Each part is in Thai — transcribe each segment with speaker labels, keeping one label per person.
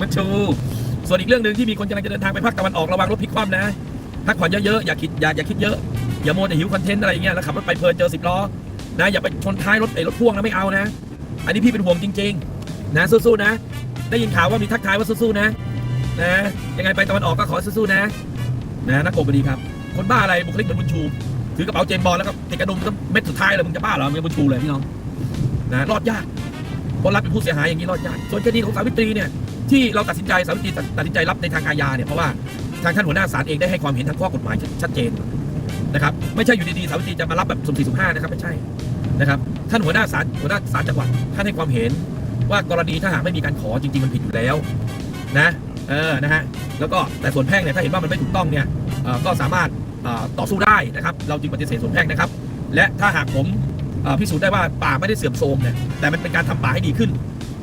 Speaker 1: มันชู ส่วนอีกเรื่องหนึ่งที่มีคนกำลังจะเดินทางไปภาคตะวันออกระวังรถพลิกคว่ำนะพักผ่อนเยอะๆอย่าคิดอย่าอย่าคิดเยอะอย่าโมแต่หิวคอนเทนต์อะไรอย่างเงี้ยแล้วขับรถไปเพลินเจอสิบล้อนะอย่าไปชนท้ายรถไอ้รถพ่วงนะไม่เอานะ อันนี้พี่เป็นห่วงจริง ๆ นะสู้ๆนะ ได้ยินข่าวว่ามีทักทายว่าสู้ๆนะ นะยังไงไปตะวันออกก็ขอสู้ๆนะ นะนักโกบดีครับ คนบ้าอะไรบุคลิกเหมือนบุญชูถือกระเป๋าเจมบอลแล้วก็ติดกระดุมก็เม็ดสุดท้ายเลยมึงจะบ้าเหรอมึงเป็นบุญชูเลยพี่น้องนะรอดยาก คนรับเป็นผู้เสียหายอย่างนี้รอดยากส่วนคดีของสาวิตรีเนี่ยที่เราตัดสินใจสาวิตรีตัดสินใจรับในทางอาญาเนี่ยเพราะว่าทางท่านหัวหน้าศาลเองได้ให้ความเห็นทางข้อกฎหมายชัดเจนนะครับไม่ใช่อยู่ดีๆสาวิตรีจะมารับแบบสุ่มสี่สุ่มห้านะครับไม่ใช่นะครับท่านหัวหน้าศาลหัวหน้าศาลจังหวัดท่านให้ความเห็นว่ากรณีถ้าหากไม่มีการขอจริงๆมันผิดอยู่แล้วนะเออนะฮะแล้วก็แต่ส่วนแพ่งเนี่ยถ้าเห็นว่ามันไม่ถูกต้องเนี่ยก็สามารถต่อสู้ได้นะครับ เราจึงปฏิเสธส่วนแพ่งนะครับ และถ้าหากผม พิสูจน์ได้ว่าป่าไม่ได้เสื่อมโทรมเนี่ยแต่มันเป็นการทำป่าให้ดีขึ้น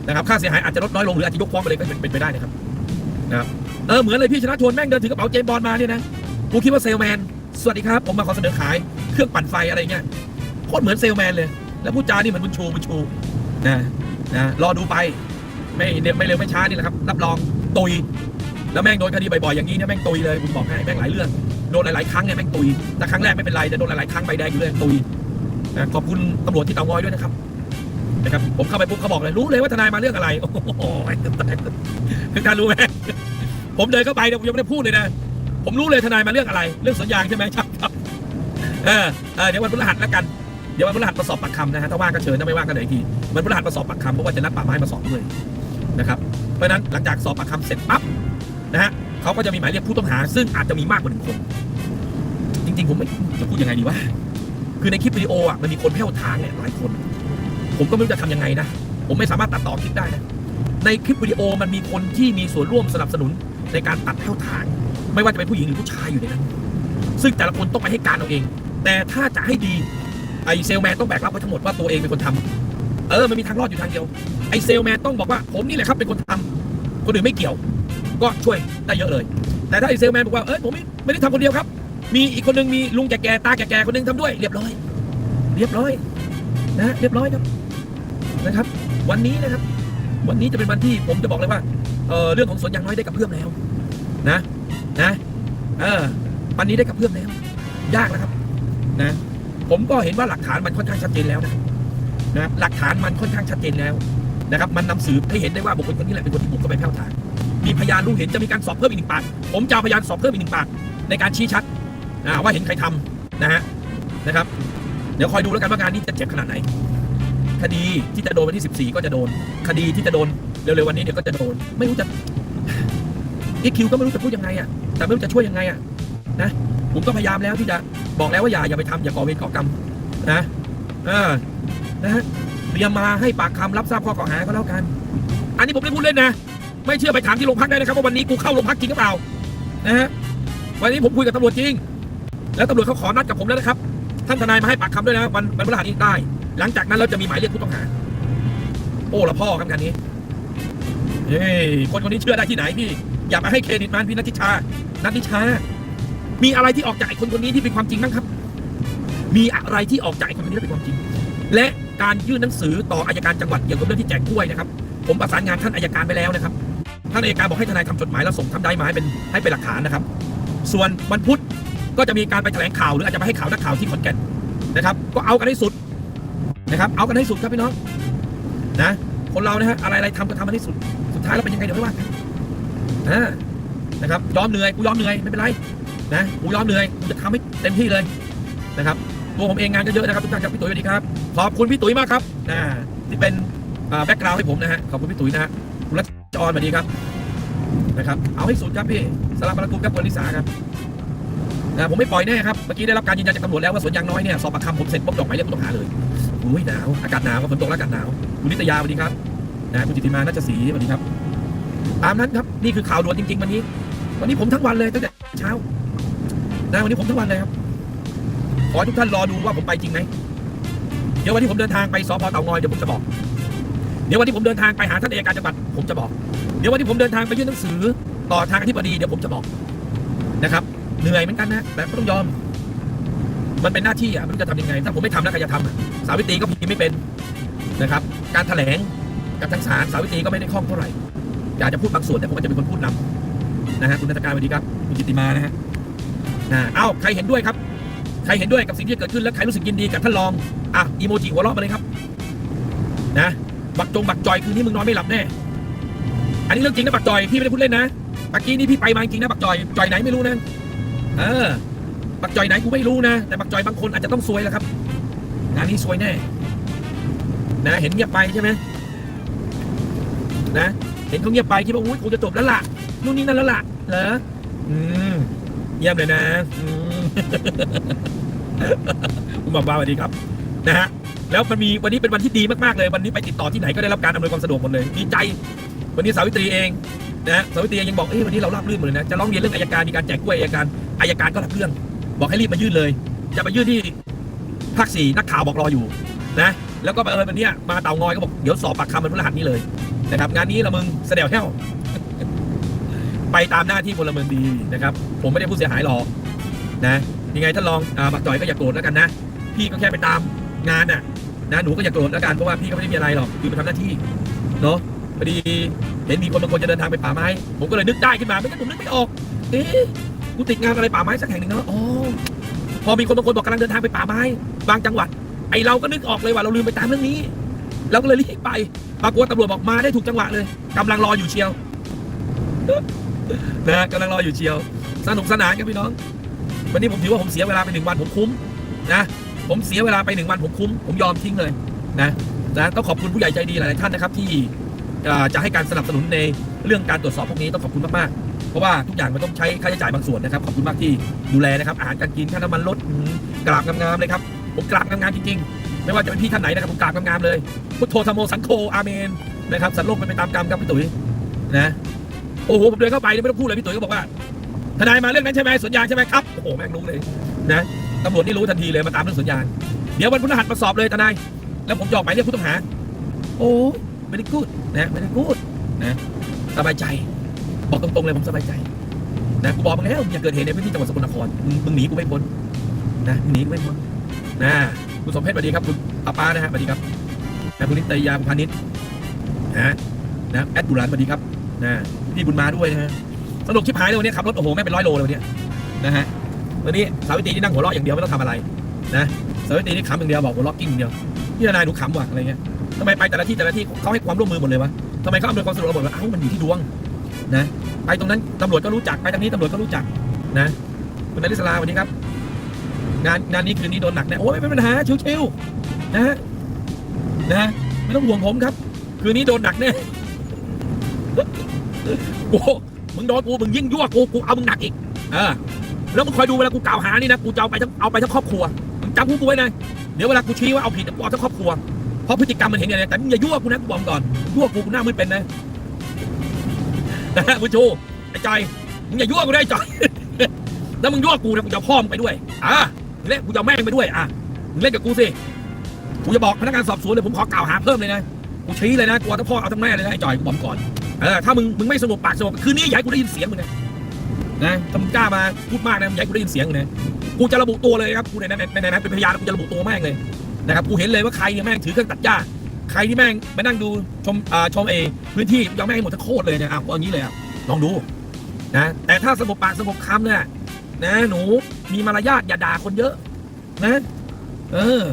Speaker 1: นะครับค่าเสียหายอาจจะลดน้อยลงหรืออาจจะยกฟ้องไปเลยก็เป็นเป็นไปได้นะครับนะครับเออเหมือนเลยพี่ชนะชนแม่งเดินถือกระเป๋าเจมบอลมาเนี่ยนะกูคิดว่าเซลแมนสวัสดีครับ ผมมาขอเสนอขายเครื่องปั่นไฟอะไรเงี้ยโคตรเหมือนเซลแมนเลย แล้วพูดจานี่เหมือนบุญชูบุญชูนะนะรอดูไปไม่เร็วไม่เร็วไม่ช้านี่แหละครับรับรองตุย แล้วแม่งโดนคดีบ่อยๆอย่างนี้เนี่ยแม่งตุยเลยผมบอกให้แม่งหลายเรื่องโดนหลายๆครั้งเนี่ยแม่งตุยแต่ครั้งแรกไม่เป็นไรแต่โดนหลายๆครั้งใบแดงอยู่เลยตุย ขอบคุณตำรวจที่เตางอยด้วยนะครับนะครับ ผมเข้าไปปุ๊บเขาบอกเลยรู้เลยว่าทนายมาเรื่องอะไรโอ้โหคือการรู้ไหมผมเดินเข้าไปเนี่ยผมยังไม่ได้พูดเลยนะผมรู้เลยทนายมาเรื่องอะไร เรื่องสวนยาใช่ไหมครับครับเออเอเดี๋ยววันพฤหัสแล้วกันเดี๋ยววันพฤหัสมาสอบปากคำนะฮะถ้าว่างก็เชิญถ้าไม่ว่างก็เดี๋ยวอีกทีวันพฤหัสมาสอบปากคำเพราะว่าจะนัดป่าไม้มาสอบด้วยนะครับเพราะฉะนั้นหลังจากสอบปากคำเสร็จปั๊บนะฮะเขาก็จะมีหมายเรียกผู้ต้องหา ซึ่งอาจจะมีมากกว่าหนึ่งคน จริง ๆ ผมไม่จะพูดยังไงดีวะ คือในคลิปวิดีโออะมันมีคนแผ่วทางเนี่ยหลายคน ผมก็ไม่รู้จะทำยังไงนะ ผมไม่สามารถตัดต่อคลิปได้นะในคลิปวิดีโอมันมีคนที่มีส่วนร่วมสนับสนุนในการตัดแผ่วทาง ไม่ว่าจะเป็นผู้หญิงหรือผู้ชายอยู่ในนั้นซึ่งแต่ละคนต้องไปให้การเอาเอง แต่ถ้าจะให้ดีไอเซลแมนต้องแบกรับไว้ทั้งหมดว่าตัวเองเป็นคนทำเออมันมีทางรอดอยู่ทางเดียวไอเซลแมนต้องบอกว่าผมนี่แหละครับเป็นคนทำคนอื่นไม่เกี่ยว ก็ช่วยได้เยอะเลย แต่ถ้าไอเซลแมนบอกว่าเอ้ยผมไม่ไม่ได้ทำคนเดียวครับ มีอีกคนหนึงมีลุงแก่ๆตาแก่ๆคนหนึงทำด้วย เรียบร้อย เรียบร้อยนะเรียบร้อยครับนะครับ วันนี้นะครับ วันนี้จะเป็นวันที่ผมจะบอกเลยว่าเออเรื่องของสวนยางน้อยได้กับเพื่อมแล้ว นะนะเออวันนี้ได้กับเพื่อมแล้ว ยากนะครับ นะ ผมก็เห็นว่าหลักฐานมันค่อนข้างชัดเจนแล้วนะนะหลักฐานมันค่อนข้างชัดเจนแล้วนะครับ มันนำสืบให้เห็นได้ว่าบุคคลคนนี้แหละเป็นคนที่บุกเข้าไปแผ่ทางมีพยานรู้เห็นจะมีการสอบเพิ่มอีกหนึ่งปากผมจะพยานสอบเพิ่มอีกหนึ่งปากในการชี้ชัด ว่าเห็นใครทำนะฮะนะครับ เดี๋ยวคอยดูแล้วกันว่างานนี้จะเจ็บขนาดไหน คดีที่จะโดนวันที่ 14 ก็จะโดน คดีที่จะโดนเร็วๆวันนี้เดี๋ยวก็จะโดน ไม่รู้จะอีคิวก็ไม่รู้จะพูดยังไงอะแต่ไม่รู้จะช่วยยังไงอะนะผมก็พยายามแล้วที่จะบอกแล้วว่าอย่าอย่าไปทำอย่าก่อเวรก่อกรรมนะเออนะฮะเรียมมาให้ปากคำรับทราบข้อกล่าวหาก็แล้วกัน อันนี้ผมไม่พูดเล่นนะไม่เชื่อไปถามที่โรงพักได้นะครับว่าวันนี้กูเข้าโรงพักจริงหรือเปล่านะฮะวันนี้ผมคุยกับตำรวจจริง แล้วตำรวจเขาขอนัดกับผมแล้วนะครับ ท่านทนายมาให้ปากคำด้วยนะวันวันพฤหัสนี้ได้ หลังจากนั้นเราจะมีหมายเรียกผู้ต้องหา โอ้ละพ่อครับงานนี้เฮ้ยคนคนนี้เชื่อได้ที่ไหนพี่ อย่าไปให้เครดิตมันพี่นัทธิชา นัทธิชา มีอะไรที่ออกจากไอ้คนคนนี้ที่เป็นความจริงบ้างครับ มีอะไรที่ออกจากไอ้คนคนนี้แล้วเป็นความจริง และการยื่นหนังสือต่ออายการจังหวัดเกี่ยวกับเรื่องที่แจกกล้วยนะครับ ผมประสานงานท่านอายการไปแล้วนะครับ ท่านอายการบอกให้ทนายทำจดหมายแล้วส่งทำได้มาให้เป็นให้เป็นหลักฐานนะครับ ส่วนวันพุธ ก็จะมีการไปแถลงข่าวหรืออาจจะไปให้ข่าวนักข่าวที่ขอนแก่นนะครับ ก็เอากันให้สุดนะครับ เอากันให้สุดครับพี่น้องนะคนเรานะฮะอะไรอะไรทำก็ทำมันให้สุดสุดท้ายแล้วเป็นยังไงเดี๋ยวไม่ว่านอ่านะครับยอมเหนื่อยกูยอมเหนื่อยไม่เป็นไรนะกูยอมเหนื่อยกูจะทำให้เต็มที่เลยนะครับตัวผมเองงานก็เยอะนะครับทุกท่านครับพี่ตุ๋ยสวัสดีครับขอบคุณพี่ตุ๋ยมากครับนะที่เป็นแบ็กกราวด์ให้ผมนะฮะขอบคุณพี่ตุ๋ยนะฮะคุณรัชจรสวัสดีครับนะครับ เอาให้สุดครับพี่สลับปรกุลครับคุณลิสาครับ นะผมไม่ปล่อยแน่ครับ เมื่อกี้ได้รับการยืนยันจากตำรวจแล้วว่าสวนยางน้อยเนี่ยสอบปากคำผมเสร็จปุ๊บดอกหมายเรียกผู้ต้องหาเลยอุ้ยหนาวอากาศหนาวครับฝนตกแล้วอากาศหนาวคุณนิตยาสวัสดีครับนะคุณจิติมานัชศรีสวัสดีครับ ตามนั้นครับนี่คือข่าวด่วนจริง ๆ วันนี้ วันนี้ผมทั้งวันเลยตั้งแต่เช้านะวันนี้ผมทั้งวันเลยครับขอให้ทุกท่านรอดูว่าผมไปจริงไหมเดี๋ยววันที่ผมเดินทางไปสพเต่างอยเดี๋ยวผมจะบอก เดี๋ยววันที่ผมเดินทางไปหาท่านเอัยการจังหวัดผมจะบอก เดี๋ยววันที่ผมเดินทางไปยื่นหนังสือ ต่อทางอธิบดีเดี๋ยวผมจะบอกนะครับ เหนื่อยเหมือนกันนะแต่ก็ต้องยอม มันเป็นหน้าที่อะม่รู้จะทำยังไง ถ้าผมไม่ทำแล้วใครจะทำอะสาวิตรีก็พิมพ์ไม่เป็นนะครับ การแถลงกับทางศาลสาวิตรีก็ไม่ได้คล่องเท่าไหร่อยากจะพูดบางส่วนแต่ผมก็จะเป็นคนพูดนำนะฮะคุณนัตการสวัสดีครับคุณจิตติมานะฮะนะเอ้าใครเห็นด้วยครับ ใครเห็นด้วยกับสิ่งที่เกิดขึ้นและใครรู้สึกยินดีกับท่านรองอะอีโมจิหัวเราะมาเลยครับ นะบักจงบักจอยคืนนี้มึงนอนไม่หลับแน่อันนี้เรื่องจริงนะบักจอยพี่ไม่ได้พูดเล่นนะเมื่อกี้นี่พี่ไปมาจริงนะบักจอยจอยไหนไม่รู้นะ เออบักจอยไหนกูไม่รู้นะ แต่บักจอยบางคนอาจจะต้องซวยแล้วครับงานนี้ซวยแน่นะเห็นเงียบไปใช่ไหมนะ เห็นเขาเงียบไปคิดว่าอุ้ยคงจะจบแล้วล่ะนู่นนี่นั่นแล้วล่ะเหรออืมเยี่ยมเลยนะอืมคุณบอกว่าสวัสดีครับ นะฮะแล้วมันมีวันนี้เป็นวันที่ดีมากๆเลย วันนี้ไปติดต่อที่ไหนก็ได้รับการอำนวยความสะดวกหมดเลยดีใจ วันนี้สาวิตรีเองนะสาวิตรียังบอกเอ้ยวันนี้เรารับรื่นหมดเลยนะจะร้องเรียนเรื่องอายการมีการแจกกล้วยอายการอายการก็รับเรื่อง บอกให้รีบมายื่นเลย จะไปยื่นที่ภาคสี่นักข่าวบอกรออยู่นะแล้วก็บังเออวันนี้มาเต่างอยก็บอกเดี๋ยวสอบปากคำมันพฤหัสนี้เลยนะครับงานนี้ละมึงเสด็จแห้วไปตามหน้าที่พลเมืองดีนะครับ ผมไม่ได้ผู้เสียหายหรอกนะยังไงท่านรองอาบักจ่อยก็อย่าโกรธแล้วกันนะพี่ก็แค่ไปตามงานน่ะนะหนูก็อย่าโกรธแล้วกันเพราะว่าพี่ก็ไม่ได้มีอะไรหรอกคือไปทำหน้าที่เนาะ พอดีเห็นมีคนบางคนจะเดินทางไปป่าไม้ ผมก็เลยนึกได้ขึ้นมา ไม่งั้นผมนึกไม่ออก เอ๊ะกูติดงานอะไรป่าไม้สักแห่งหนึ่งเนาะอ๋อพอมีคนบางคนบอกกำลังเดินทางไปป่าไม้ บางจังหวัด ไอเราก็นึกออกเลยว่าเราลืมไปตามเรื่องนี้ เราก็เลยรีบไป ปรากฏตำรวจบอกมาได้ถูกจังหวะเลยกำลังรออยู่เชียวนะกำลังรออยู่เชียว สนุกสนานครับพี่น้อง วันนี้ผมถือว่าผมเสียเวลาไปหนึ่งวันผมคุ้มนะผมเสียเวลาไปหนึ่งวันผมคุ้ม ผมยอมทิ้งเลยนะนะต้องขอบคุณผู้ใหญ่ใจดีหลาย ๆ ท่านนะครับที่ จะให้การสนับสนุนในเรื่องการตรวจสอบพวกนี้ต้องขอบคุณมากๆ เพราะว่าทุกอย่างมันต้องใช้ค่าใช้จ่ายบางส่วนนะครับ ขอบคุณมากที่ดูแลนะครับ อาหารการกินค่าน้ำมันลดกราบงามๆเลยครับ ผมกราบงามๆจริงๆ ไม่ว่าจะเป็นพี่ท่านไหนนะครับผมกราบงามๆเลย พุทโธธรรมโมสังโฆอาเมนนะครับสันโลกมันไปตามกรรมครับพี่ตุ๋ยนะโอ้โหผมเดินเข้าไปนี่ไม่ต้องพูดเลยพี่ตุ๋ยก็บอกว่าทนายมาเรื่องนั้นใช่ไหมสวนยางใช่ไหมครับโอ้โหแม่งรู้เลยนะตำรวจนี่รู้ทันทีเลยมาตามเรื่องสวนยางเดี๋ยววันพฤหัสมาสอบเลยทนายแล้วผมจะออกหมายเรียกผู้ต้องหา โอ้ ไม่ได้กูดนะไม่ได้กูดนะสบายใจ บอกตรงๆเลยผมสบายใจนะกูบอกมึงแล้วอย่าเกิดเหตุในพื้นที่จังหวัดสกลนครมึงมึงหนีกูไม่พ้นนะมึงหนีกูไม่พ้นนะคุณสมเพชรสวัสดีครับคุณป้าป้านะฮะสวัสดีครับนะคุณนิตยาพานิชนะนะแอดบุรานสวัสดีครับนะพี่บุญมาด้วยนะฮะสนุกชิบหายเลยวันนี้ขับรถโอ้โหแม่เป็นร้อยโลเลยวันนี้นะฮะวันนี้สาวิตรีที่นั่งหัวเราะอย่างเดียวไม่ต้องทำอะไรนะสาวิตรีที่ขำอย่างเดียวบอกหัวเราะกิ้งอย่างเดียวพี่นายหนูขำว่ะอะไรเงี้ย ทำไมไปแต่ละที่แต่ละที่เขาให้ความร่วมมือหมดเลยวะทำไมเขาอำนวยความสะดวกเราหมดวะเอ้ามันอยู่ที่ดวงนะไปตรงนั้นตำรวจก็รู้จักไปทางนี้ตำรวจก็รู้จักนะคุณนริศราวันนี้ครับ งานงานนี้คืนนี้โดนหนักแน่โอ้ยไม่เป็นปัญหาชิวๆนะนะไม่ต้องห่วงผมครับ คืนนี้โดนหนักแน่โอ้โหมึงโดนกูมึงยิ่งยั่วกูกูเอามึงหนักอีกเออแล้วมึงคอยดูเวลากูกล่าวหานี่นะกูจะเอาไปทั้งเอาไปทั้งครอบครัวมึงจำกูกูไว้นะเดี๋ยวเวลากูชี้ว่าเอาผิดกูเอาทั้งครอบครัว เพราะพฤติกรรมมันเห็นอย่างนี้แต่มึงอย่ายั่วกูนะกูบอกก่อนยั่วกูกูหน้ามืดเป็นนะนะฮะผู้ชูไอ้จอยมึงอย่ายั่วกูได้จอยแล้วมึงยั่วกูนะกูจะพ่อมไปด้วยอะมึงเล่นกูจะแม่งไปด้วยอะมึงเล่นกับกูสิกูจะบอกพนักงานสอบสวนเลยผมขอกล่าวหาเพิ่มเลยนะกูชี้เลยนะกูเอาทั้งพ่อเอาทั้งแม่เลยนะไอ้จอยกูบอกก่อนเออถ้ามึงมึงไม่สงบปากสงบคืนนี้อยาให้กูได้ยินเสียงมึงนะนะถ้ามึงกล้ามาพูดมากนะมึงอย่าให้กูได้ยินเสียงมึงนะกูจะระบุตัวเลยครับกูในในในในนั้นเป็นพยานกูจะระบุตัวแม่งเลย นะครับกูเห็นเลยว่าใครเนี่ยแม่งถือเครื่องตัดหญ้าใครที่แม่งไปนั่งดูชมอ่าชมเอพื้นที่ยังแม่งให้หมดทั้งโคตรเลยเนี่ยอะเอาอย่างนี้เลยอะลองดูนะแต่ถ้าสงบปากสงบคำเนี่ยนะหนูมีมารยาทอย่าด่าคนเยอะ นะ เออ